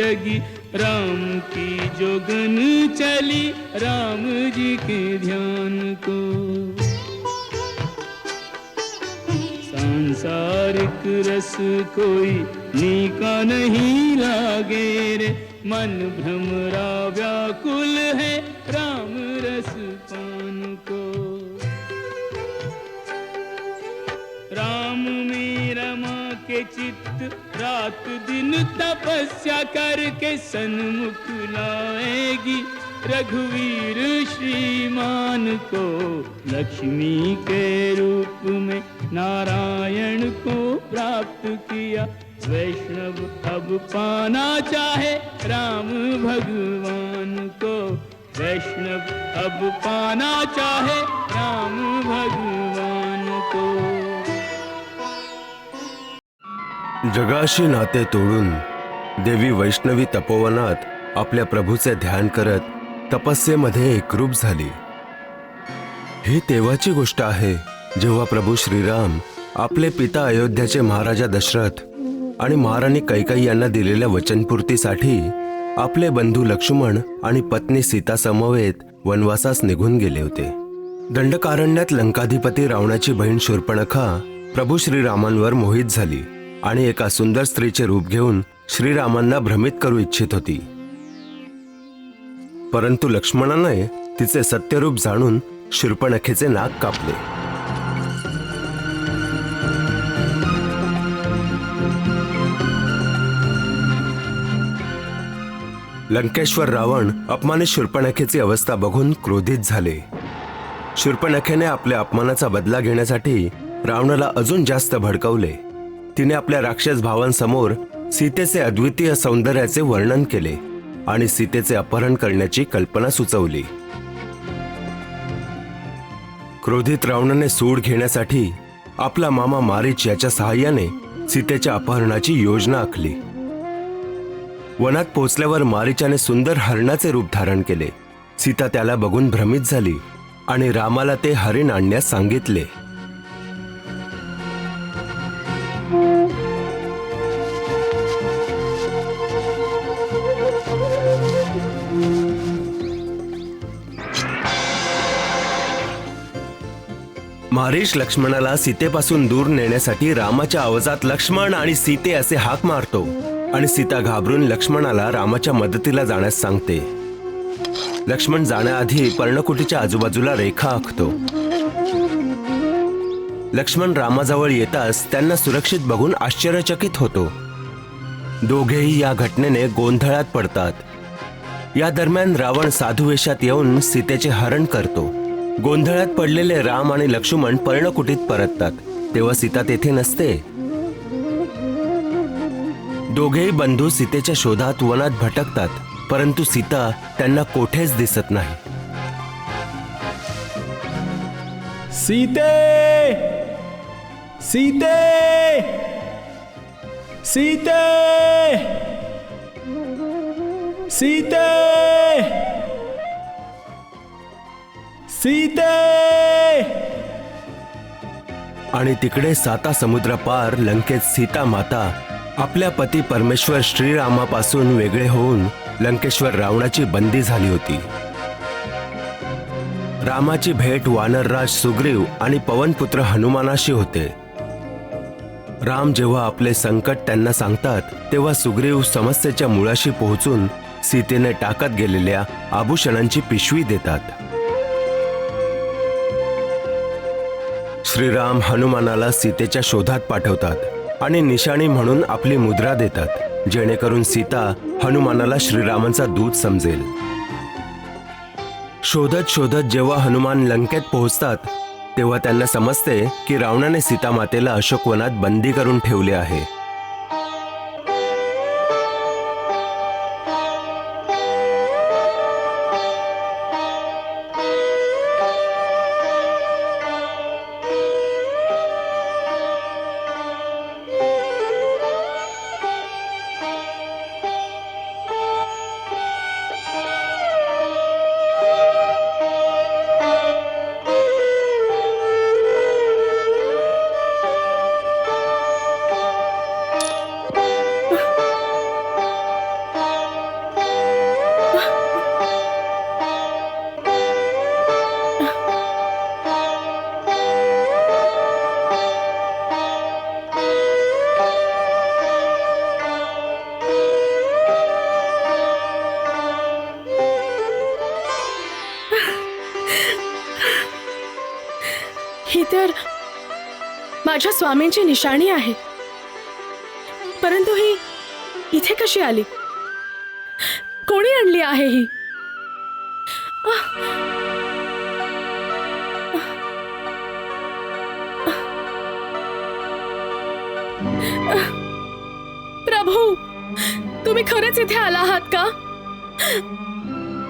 लगी राम की जोगन चली, राम जी के ध्यान को। सांसारिक रस कोई नीका नहीं लागे रे। मन भ्रमरा व्याकुल है राम रस पान को। राम में रमा के चित्त रात दिन तपस्या करके सन्मुख लाएगी। रघुवीर श्रीमान को लक्ष्मी के रूप में नारायण को प्राप्त किया। वैष्णव अब पाना चाहे राम भगवान को। वैष्णव अब पाना चाहे राम भगवान को। जगाशी नाते तोडून देवी वैष्णवी तपोवनात आपल्या प्रभूचे ध्यान करत तपस्येमध्ये एकरूप झाली. ही तेव्हाची गोष्ट आहे जेव्हा प्रभू श्रीराम आपले पिता अयोध्याचे महाराजा दशरथ आणि महाराणी कैकाई यांना दिलेल्या वचनपूर्तीसाठी आपले बंधू लक्ष्मण आणि पत्नी सीता समवेत वनवासास निघून गेले होते. दंडकारण्यात लंकाधिपती रावणाची बहीण शूर्पणखा प्रभू श्रीरामांवर मोहित झाली. आणि एका सुंदर स्त्रीचे रूप घेऊन श्रीरामांना भ्रमित करू इच्छित होती. परंतु लक्ष्मणाने तिचे सत्यरूप जाणून शूर्पणखेचे नाक कापले. लंकेश्वर रावण अपमानित शूर्पणखेची अवस्था बघून क्रोधित झाले. शूर्पणखेने आपल्या अपमानाचा बदला घेण्यासाठी रावणाला अजून जास्त भडकवले. तिने आपल्या राक्षस भावांसमोर सीतेचे अद्वितीय सौंदर्याचे वर्णन केले आणि सीतेचे अपहरण करण्याची कल्पना सुचवली. क्रोधित रावणाने सूड घेण्यासाठी आपला मामा मारिच याच्या सहाय्याने सीतेच्या अपहरणाची योजना आखली. वनात पोचल्यावर मारिचाने सुंदर हरणाचे रूप धारण केले. सीता त्याला बघून भ्रमित झाली आणि रामाला ते हरिण आणण्यास सांगितले. हरीश लक्ष्मणाला सीतेपासून दूर नेण्यासाठी रामाच्या आवाजात लक्ष्मण आणि सीते असे हाक मारतो आणि सीता घाबरून लक्ष्मणाला रामाच्या मदतीला जाण्यास सांगते. लक्ष्मण जाण्याआधी पर्णकुटीच्या आजूबाजूला रेखा आखतो. लक्ष्मण रामाजवळ येताच त्यांना सुरक्षित बघून आश्चर्यचकित होतो. दोघेही या घटनेने गोंधळात पडतात. या दरम्यान रावण साधुवेशात येऊन सीतेचे हरण करतो. गोंधळात पडलेले राम आणि लक्ष्मण पर्णकुटीत परततात. तेव्हा सीता तेथे नसते. दोघेही बंधू सीतेच्या शोधात वनात भटकतात परंतु सीता त्यांना कोठेच दिसत नाही. सीते! सीते! सीते! सीते! सीते! आणि तिकडे साता समुद्र पार लंकेत सीता माता आपल्या पती परमेश्वर श्रीरामापासून वेगळे होऊन लंकेश्वर रावणाची बंदी झाली होती. रामाची भेट वानरराज सुग्रीव आणि पवनपुत्र हनुमानाशी होते. राम जेव्हा आपले संकट त्यांना सांगतात तेव्हा सुग्रीव समस्येच्या मुळाशी पोहोचून सीतेने टाकत गेलेल्या आभूषणांची पिशवी देतात. श्रीराम हनुमानाला सीतेच्या शोधात पाठवतात आणि निशाणी म्हणून आपली मुद्रा देतात जेणेकरून सीता हनुमानाला श्रीरामांचा दूत समजेल. शोधत शोधत जेव्हा हनुमान लंकेत पोहोचतात तेव्हा त्यांना समजते की रावणाने सीता मातेला अशोकवनात बंदी करून ठेवले आहे. माझ्या स्वामींची निशाणी आहे. परंतु ही इथे कशी आली? कोणी आणली आहे ही? प्रभू तुम्ही खरंच इथे आला आहात का?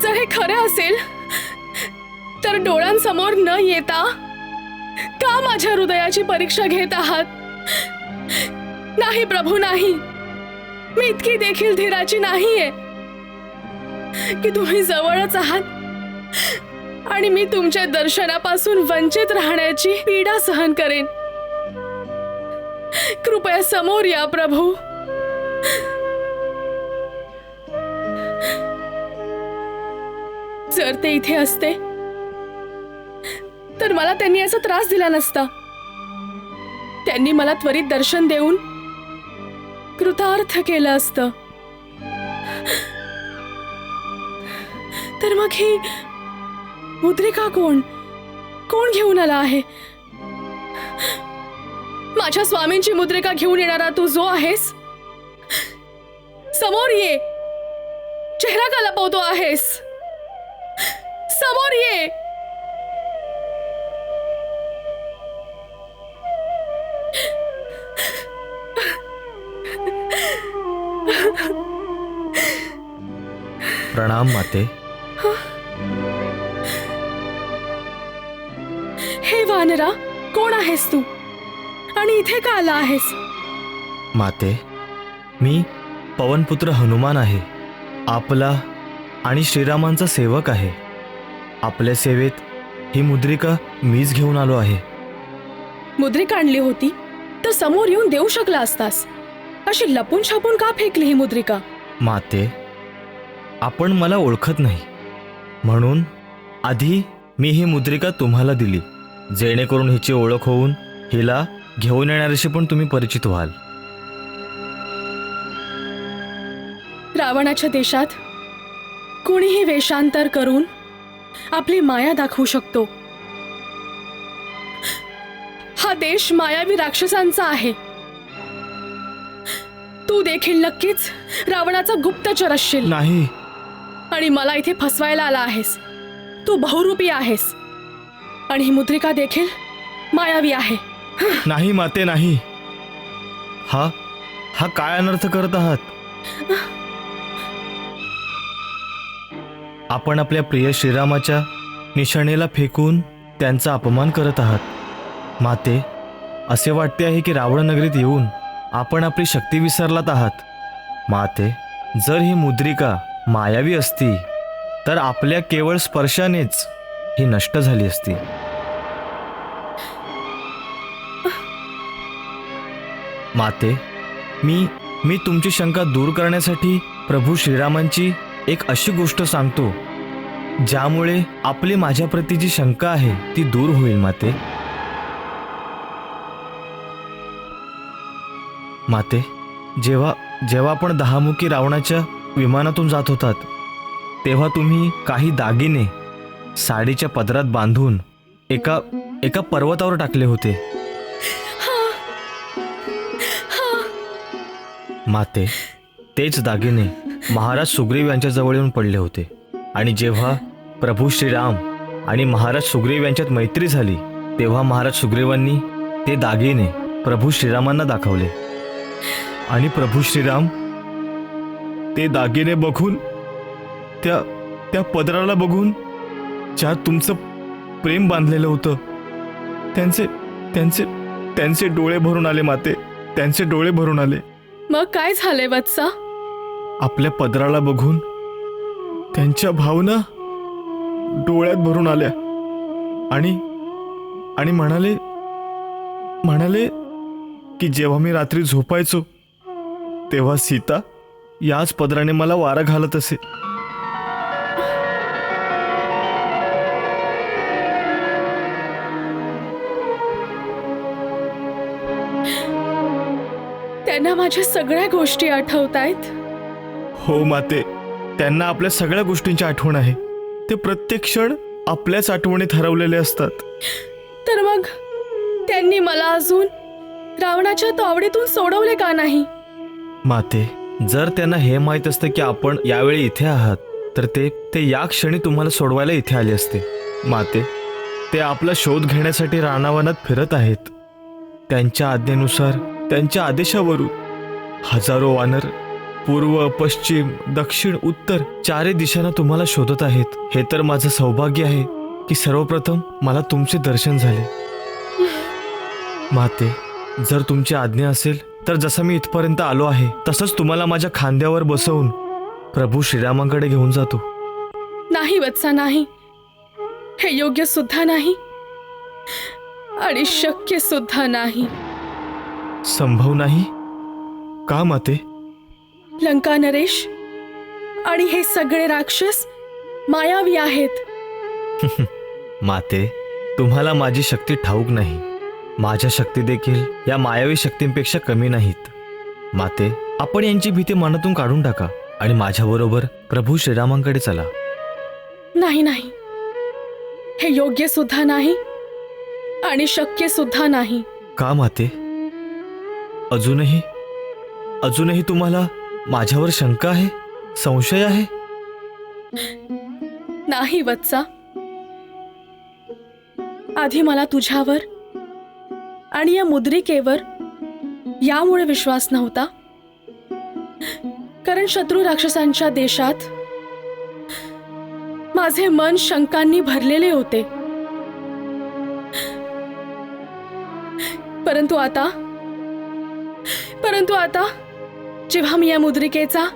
जर हे खरं असेल तर डोळ्यांसमोर न येता का माझ्या हृदयाची परीक्षा घेत आहात? नाही प्रभू नाही. मी इतकी देखील धीराची नाहीये. की तुम्ही जवळच आहात. आणि मी तुमच्या दर्शनापासून वंचित राहण्याची पीडा सहन करेन. कृपया समोर या प्रभू. जर ते इथे असते तर मला त्यांनी याचा त्रास दिला नसता. त्यांनी मला त्वरित दर्शन देऊन कृतार्थ केलं असतं. तर मग ही मुद्रिका कोण? कोण घेऊन आला आहे? माझ्या स्वामींची मुद्रिका घेऊन येणारा तू जो आहेस समोर ये. चेहरा का लपवतो आहेस. समोर ये. प्रणाम माते. हे. वानरा कोण आहेस तू? आणि इथे का आला आहेस? माते मी पवनपुत्र हनुमान आहे. आपला आणि श्रीरामांचा सेवक आहे. आपल्या सेवेत ही मुद्रिका मीच घेऊन आलो आहे. मुद्रिका आणली होती तर समोर येऊन देऊ शकला असतास. अशी लपून छापून का फेकली ही मुद्रिका? माते आपण मला ओळखत नाही. म्हणून आधी मी ही मुद्रिका तुम्हाला दिली जेणेकरून हिची ओळख होऊन हिला घेऊन येणाऱ्याशी पण तुम्ही परिचित व्हाल. रावणाच्या देशात कोणीही वेषांतर करून आपली माया दाखवू शकतो. हा देश मायावी राक्षसांचा आहे. तू देखील नक्कीच रावणाचा गुप्तचर असशील. नाही आणि मला इथे फसवायला आला आहेस. तू बहुरूपी आहेस. आणि ही मुद्रिका देखील मायावी आहे. नाही माते नाही. हा हा काय अनर्थ करत आहात? आपण आपल्या प्रिय श्रीरामाच्या निशाणेला फेकून त्यांचा अपमान करत आहात. माते असे वाटते आहे की रावण नगरीत येऊन आपण आपली शक्ती विसरलात आहात. माते जर ही मुद्रिका मायावी असती तर आपल्या केवळ स्पर्शानेच ही नष्ट झाली असती. माते मी मी तुमची शंका दूर करण्यासाठी प्रभू श्रीरामांची एक अशी गोष्ट सांगतो ज्यामुळे आपली माझ्याप्रती जी शंका आहे ती दूर होईल माते. माते जेव्हा जेव्हा आपण दहामुखी रावणाच्या विमानातून जात होतात. तेव्हा तुम्ही काही दागिने साडीच्या पदरात बांधून एका एका पर्वतावर टाकले होते. माते तेच दागिने महाराज सुग्रीव यांच्या जवळ येऊन पडले होते. आणि जेव्हा प्रभू श्रीराम आणि महाराज सुग्रीव यांच्यात मैत्री झाली तेव्हा महाराज सुग्रीवांनी ते दागिने प्रभू श्रीरामांना दाखवले. आणि प्रभू श्रीराम ते दागिने बघून त्या त्या पदराला बघून ज्यात तुमचं प्रेम बांधलेलं होतं त्यांचे त्यांचे त्यांचे डोळे भरून आले माते त्यांचे डोळे भरून आले. मग काय झालंय वत्सा? आपल्या पदराला बघून त्यांच्या भावना डोळ्यात भरून आल्या. आणि आणि म्हणाले म्हणाले की जेव्हा मी रात्री झोपायचो तेव्हा सीता याच पदराने मला वारा घालत असे. त्यांना माझ्या सगळ्या गोष्टी आठवत आहेत हो माते. त्यांना आपल्या सगळ्या गोष्टींची आठवण आहे. ते प्रत्येक क्षण आपल्याच आठवणीत हरवलेले असतात. तर मग त्यांनी मला अजून रावणाच्या तावडीतून सोडवले का नाही? माते जर त्यांना हे माहीत असतं की आपण यावेळी इथे आहात तर ते ते या क्षणी तुम्हाला सोडवायला इथे आले असते. माते ते आपला शोध घेण्यासाठी रानावनात फिरत आहेत. त्यांच्या आज्ञेनुसार त्यांच्या आदेशावरून हजारो वानर पूर्व पश्चिम दक्षिण उत्तर चारही दिशांना तुम्हाला शोधत आहेत. हे तर माझं सौभाग्य आहे की सर्वप्रथम मला तुमचे दर्शन झाले. माते जर तुमची आज्ञा असेल तर जसं मी इथपर्यंत आलो आहे तसंच तुम्हाला माझ्या खांद्यावर बसवून प्रभू श्रीरामांकडे घेऊन जातो. नाही वत्सा नाही. हे योग्य सुद्धा नाही. आणि शक्य सुद्धा नाही. संभव नाही? का माते? लंका नरेश आणि हे सगळे राक्षस मायावी आहेत. माते तुम्हाला माझी शक्ती ठाऊक नाही. माझ्या शक्ती देखील या मायावी शक्तींपेक्षा कमी नाहीत. माते आपण यांची भीती मनातून काढून टाका आणि माझ्याबरोबर प्रभू श्रीरामांकडे चला. नाही नाही. हे योग्य सुद्धा नाही आणि शक्य सुद्धा नाही. का माते? अजूनही? अजूनही तुम्हाला माझ्यावर शंका आहे? संशय आहे? नाही वत्सा. आधी मला तुझ्यावर आणि या मुद्रिकेवर यामुळे विश्वास नव्हता. कारण शत्रू राक्षसांच्या देशात माझे मन शंकांनी भरलेले होते. परंतु आता परंतु आता जेव्हा मी या मुद्रिकेचा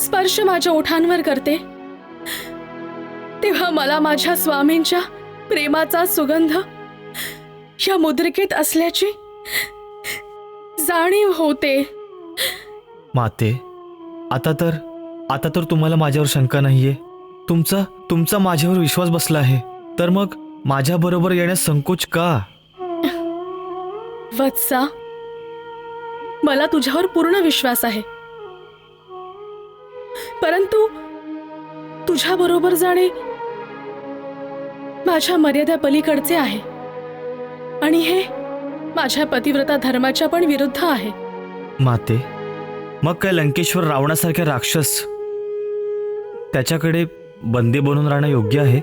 स्पर्श माझ्या ओठांवर करते तेव्हा मला माझ्या स्वामींच्या प्रेमाचा सुगंध या मुद्रिकेत असल्याची जाणीव होते. माते आता तर आता तर तुम्हाला माझ्यावर शंका नाहीये. तुमचा तुमचा माझ्यावर विश्वास बसला आहे. तर मग माझ्याबरोबर येण्यास संकोच का? वत्सा मला तुझ्यावर पूर्ण विश्वास आहे. परंतु तुझ्या बरोबर जाणे माझ्या मर्यादा पलीकडचे आहे. आणि हे माझ्या पतिव्रता धर्माच्या पण विरुद्ध आहे. माते मग काय लंकेश्वर रावणासारखे राक्षस त्याच्याकडे बंदी बनून राहणं योग्य आहे?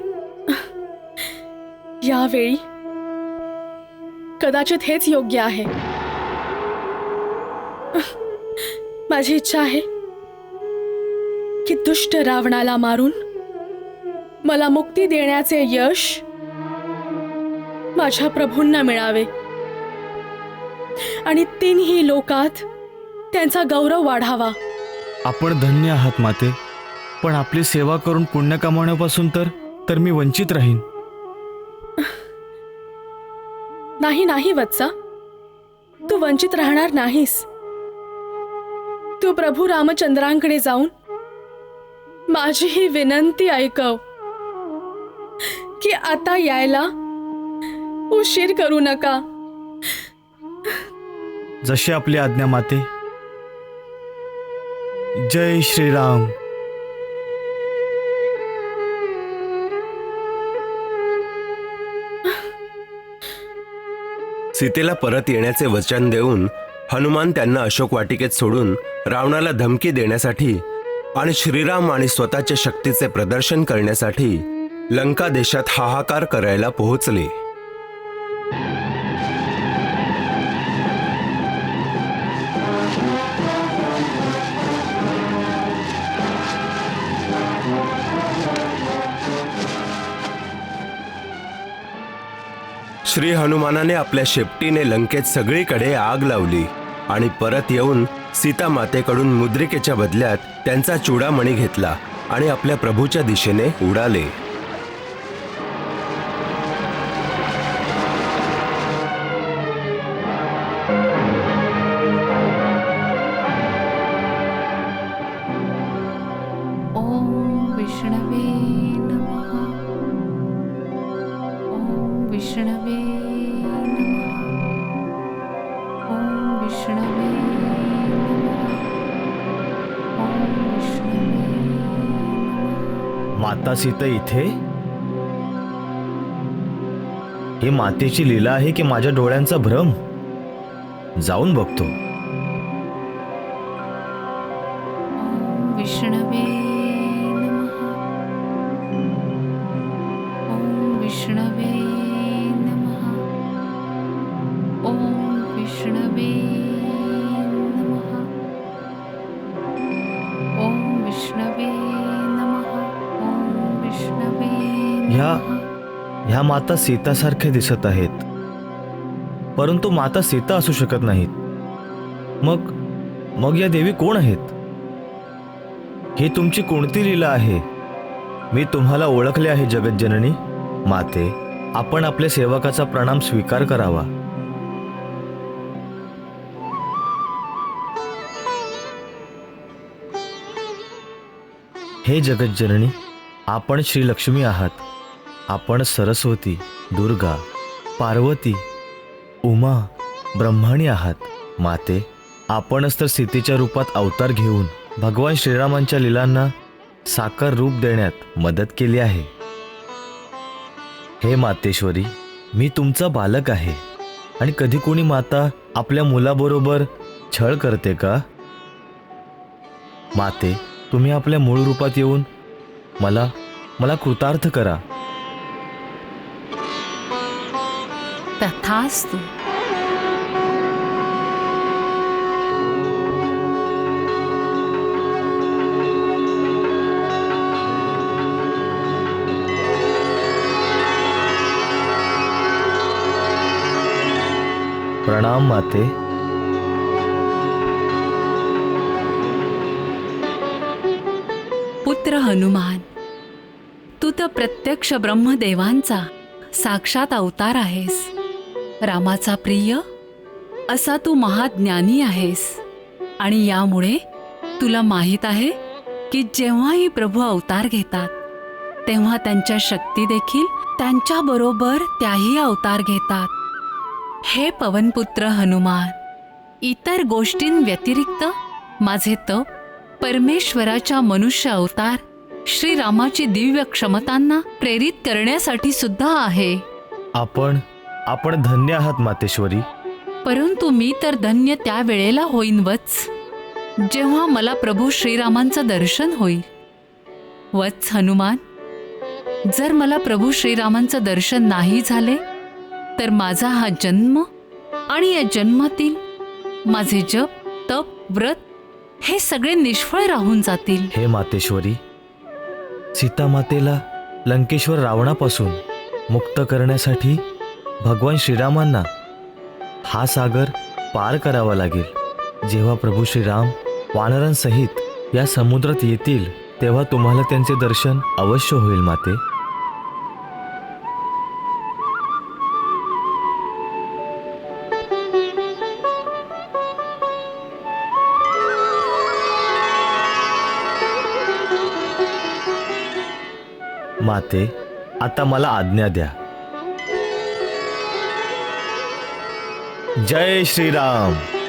यावेळी कदाचित हेच योग्य आहे. माझी इच्छा आहे की दुष्ट रावणाला मारून मला मुक्ती देण्याचे यश माझ्या प्रभूंना मिळावे. आणि तीनही लोकात त्यांचा गौरव वाढावा. आपण धन्य आहात माते. पण आपली सेवा करून पुण्य कमावण्यापासून तर तर मी वंचित राहीन. नाही नाही वत्सा. तू वंचित राहणार नाहीस. तू प्रभू रामचंद्रांकडे जाऊन माझी ही विनंती ऐकव की आता यायला उशीर करू नका. जशी आपली आज्ञा माते. जय श्रीराम. सीतेला परत येण्याचे वचन देऊन हनुमान त्यांना अशोक वाटिकेत सोडून रावणाला धमकी देण्यासाठी आणि श्रीराम आणि स्वतःच्या शक्तीचे प्रदर्शन करण्यासाठी लंका देशात हाहाकार करायला पोहोचले. श्री हनुमानाने आपल्या शेपटीने लंकेत सगळीकडे आग लावली आणि परत येऊन सीता मातेकडून मुद्रिकेच्या बदल्यात त्यांचा चुडामणी घेतला आणि आपल्या प्रभूच्या दिशेने उडाले. नमः सीता इथे? ही मातेची लीला आहे की माझ्या डोळ्यांचा भ्रम? जाऊन बघतो. विष्णवे विष्णवे ह्या माता सीतासारख्या दिसत आहेत. परंतु माता सीता असू शकत नाहीत. मग मग या देवी कोण आहेत? ही तुमची कोणती लीला आहे? मी तुम्हाला ओळखले आहे जगज्जननी. माते आपण आपल्या सेवकाचा प्रणाम स्वीकार करावा. हे जगज्जननी आपण श्री लक्ष्मी आहात. आपण सरस्वती दुर्गा पार्वती उमा ब्रह्माणी आहात. माते आपणच तर सीतेच्या रूपात अवतार घेऊन भगवान श्रीरामांच्या लिलांना साकार रूप देण्यात मदत केली आहे. हे मातेश्वरी मी तुमचा बालक आहे. आणि कधी कोणी माता आपल्या मुलाबरोबर छळ करते का? माते तुम्ही आपल्या मूळ रूपात येऊन मला मला कृतार्थ करा. तथास्तु प्रणाम माते। पुत्र हनुमान तू तर प्रत्यक्ष ब्रह्मदेवांचा साक्षात अवतार आहेस. रामाचा प्रिय असा तू महाज्ञानी आहेस. आणि यामुळे तुला माहीत आहे की जेव्हाही प्रभू अवतार घेतात तेव्हा त्यांच्या शक्ती देखील त्यांच्याबरोबर त्याही अवतार घेतात. हे पवनपुत्र हनुमान इतर गोष्टींव्यतिरिक्त माझे तप परमेश्वराच्या मनुष्य अवतार श्रीरामाची दिव्य क्षमतांना प्रेरित करण्यासाठी सुद्धा आहे. आपण आपण धन्य आहात मातेश्वरी. परंतु मी तर धन्य त्या वेळेला होईन वत्स जेव्हा मला प्रभू श्रीरामांचं दर्शन होईल. वत्स हनुमान जर मला प्रभू श्रीरामांचं दर्शन नाही झाले तर माझा हा जन्म आणि या जन्मातील माझे जप तप व्रत हे सगळे निष्फळ राहून जातील. हे मातेश्वरी सीतामातेला लंकेश्वर रावणापासून मुक्त करण्यासाठी भगवान श्रीरामांना हा सागर पार करावा लागेल. जेव्हा प्रभू श्रीराम वानरांसहित या समुद्रात येतील तेव्हा तुम्हाला त्यांचे दर्शन अवश्य होईल माते. माते आता मला आज्ञा द्या. जय श्रीराम।